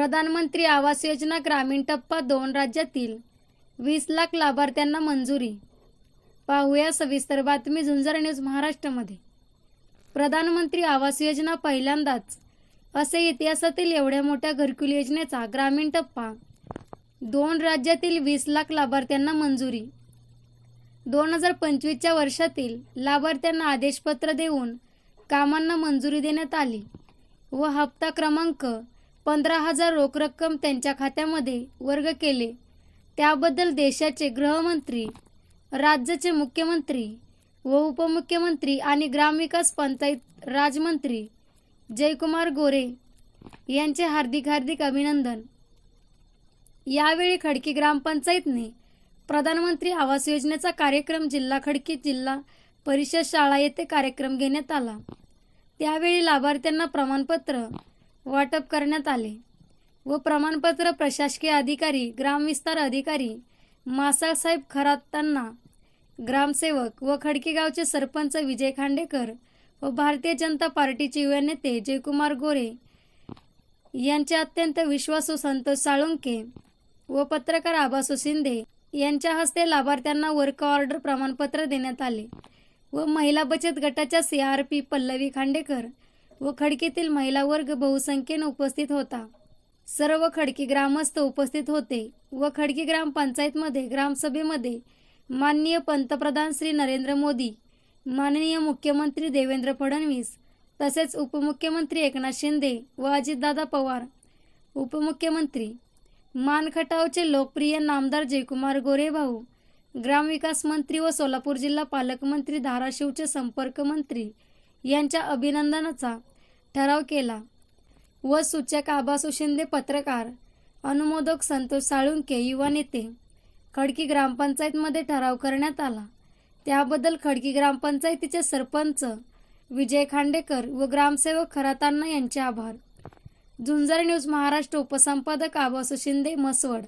प्रधानमंत्री आवास योजना ग्रामीण टप्पा दोन राज्यातील वीस लाख लाभार्थ्यांना मंजुरी. पाहूया सविस्तर बातमी झुंजर न्यूज महाराष्ट्रामध्ये. प्रधानमंत्री आवास योजना पहिल्यांदाच असे इतिहासातील एवढ्या मोठ्या घरकुल योजनेचा ग्रामीण टप्पा दोन राज्यातील वीस लाख लाभार्थ्यांना मंजुरी. दोन हजार पंचवीसच्या वर्षातील लाभार्थ्यांना आदेशपत्र देऊन कामांना मंजुरी देण्यात आली व हप्ता क्रमांक पंधरा हजार रोख रक्कम त्यांच्या खात्यामध्ये वर्ग केले. त्याबद्दल देशाचे गृहमंत्री राज्याचे मुख्यमंत्री व उपमुख्यमंत्री आणि ग्रामविकास पंचायत राजमंत्री जयकुमार गोरे यांचे हार्दिक हार्दिक अभिनंदन. यावेळी खडकी ग्रामपंचायतने प्रधानमंत्री आवास योजनेचा कार्यक्रम जिल्हा खडकी जिल्हा परिषद शाळा येथे कार्यक्रम घेण्यात आला. त्यावेळी लाभार्थ्यांना प्रमाणपत्र वाटप करण्यात आले व प्रमाणपत्र प्रशासकीय अधिकारी ग्रामविस्तार अधिकारी मासाळसाहेब खरातांना ग्रामसेवक व खडकेगावचे सरपंच विजय खांडेकर व भारतीय जनता पार्टीचे युवा नेते जयकुमार गोरे यांचे अत्यंत विश्वासू संतोष साळुंके व पत्रकार आबासू शिंदे यांच्या हस्ते लाभार्थ्यांना वर्क ऑर्डर प्रमाणपत्र देण्यात आले व महिला बचत गटाच्या C R P Pallavi Khandekar व खडकीतील महिला वर्ग बहुसंख्येने उपस्थित होता. सर्व खडकी ग्रामस्थ उपस्थित होते व खडकी ग्रामपंचायतमध्ये ग्रामसभेमध्ये माननीय पंतप्रधान श्री नरेंद्र मोदी माननीय मुख्यमंत्री देवेंद्र फडणवीस तसेच उपमुख्यमंत्री एकनाथ शिंदे व अजितदादा पवार उपमुख्यमंत्री मानखटावचे लोकप्रिय नामदार जयकुमार गोरेभाऊ ग्रामविकास मंत्री व सोलापूर जिल्हा पालकमंत्री धाराशिवचे संपर्क मंत्री यांच्या अभिनंदनाचा ठराव केला व सूचक आबासू शिंदे पत्रकार अनुमोदक संतोष साळुंके युवा नेते खडकी ग्रामपंचायतमध्ये ठराव करण्यात आला. त्याबद्दल खडकी ग्रामपंचायतीचे सरपंच विजय खांडेकर व ग्रामसेवक खरातांना यांचे आभार. झुंजर न्यूज महाराष्ट्र उपसंपादक आबासू शिंदे मसवड